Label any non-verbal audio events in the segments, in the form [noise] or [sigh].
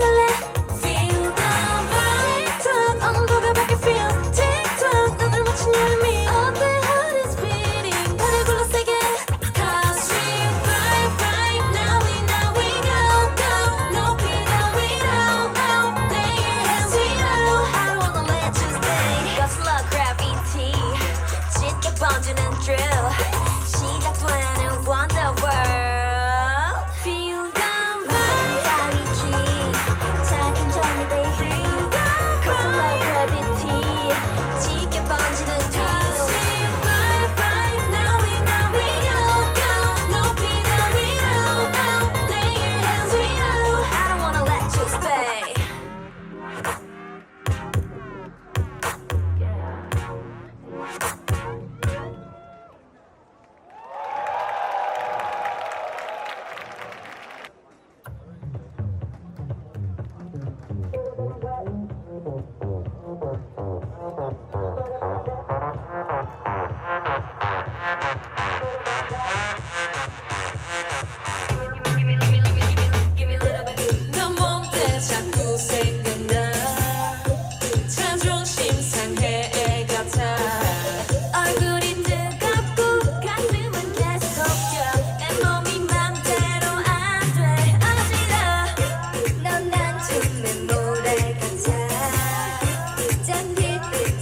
the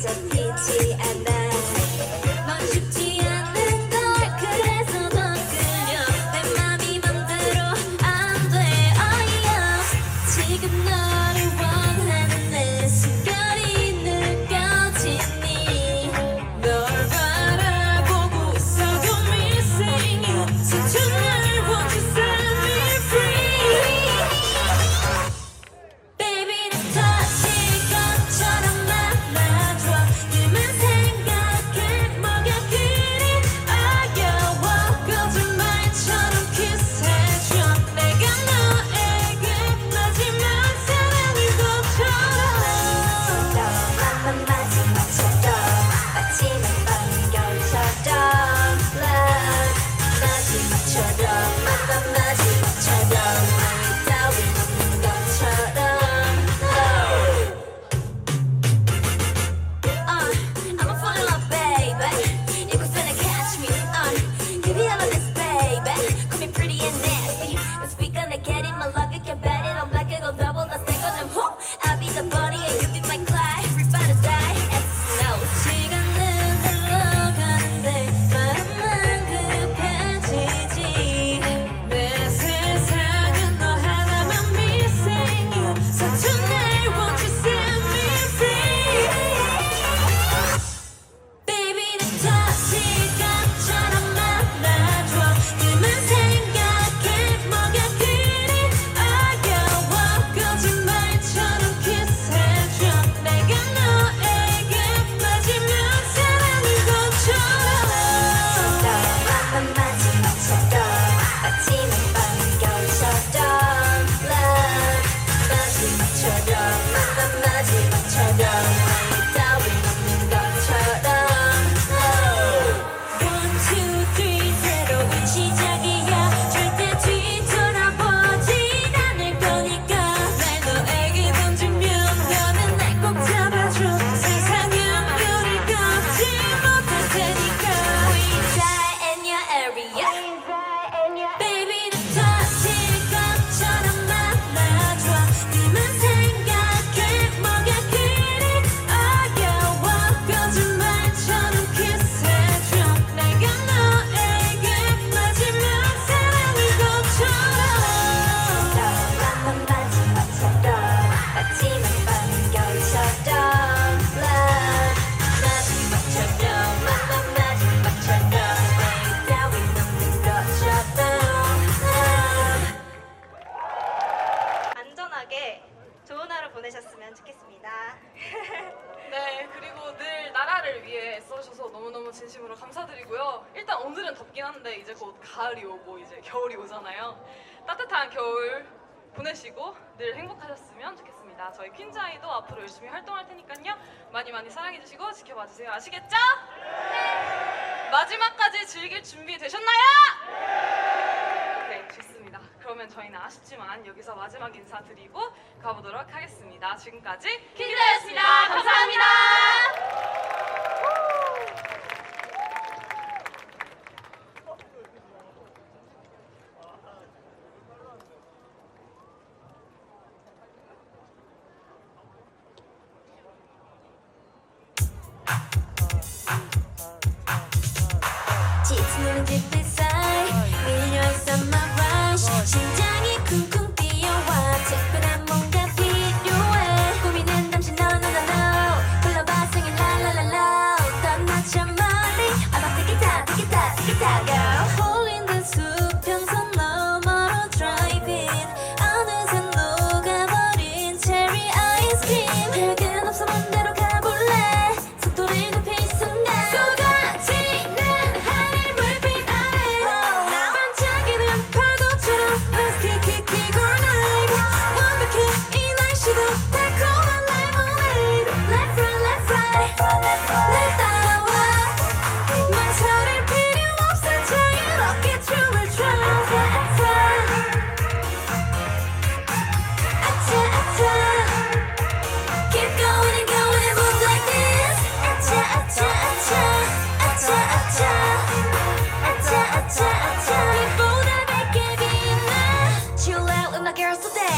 it's a PT 보내셨으면 좋겠습니다. [laughs] 네, 그리고 늘 나라를 위해 애써주셔서 너무너무 진심으로 감사드리고요. 일단 오늘은 덥긴 한데 이제 곧 가을이 오고 이제 겨울이 오잖아요. 따뜻한 겨울 보내시고 늘 행복하셨으면 좋겠습니다. 저희 퀸즈아이도 앞으로 열심히 활동할 테니까요. 많이 많이 사랑해주시고 지켜봐주세요. 아시겠죠? 네. 마지막까지 즐길 준비 되셨나요? 네. 그러면 저희는 아쉽지만 여기서 마지막 인사드리고 가보도록 하겠습니다. 지금까지 퀸즈아이였습니다. 감사합니다.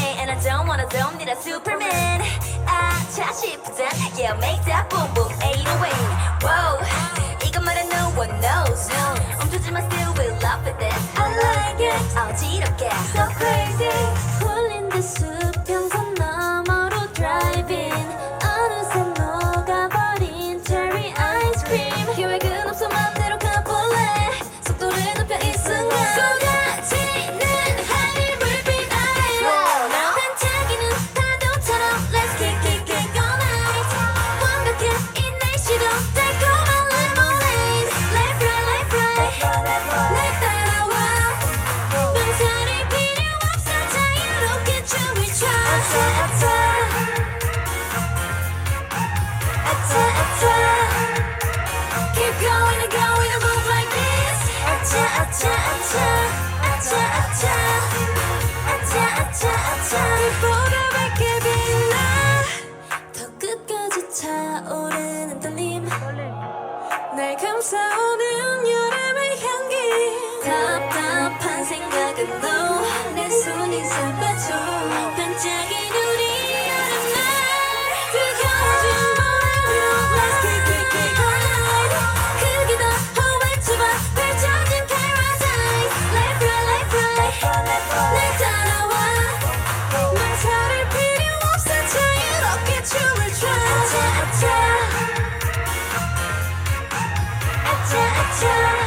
girls today, and I don't wanna don't need a Superman. 아차 싶다, yeah make that boom boom 808. Whoa, 이것만은 no one knows. 멈추지만 still we love with it. I like it. 어지럽게 so crazy. 홀린 듯 time. time.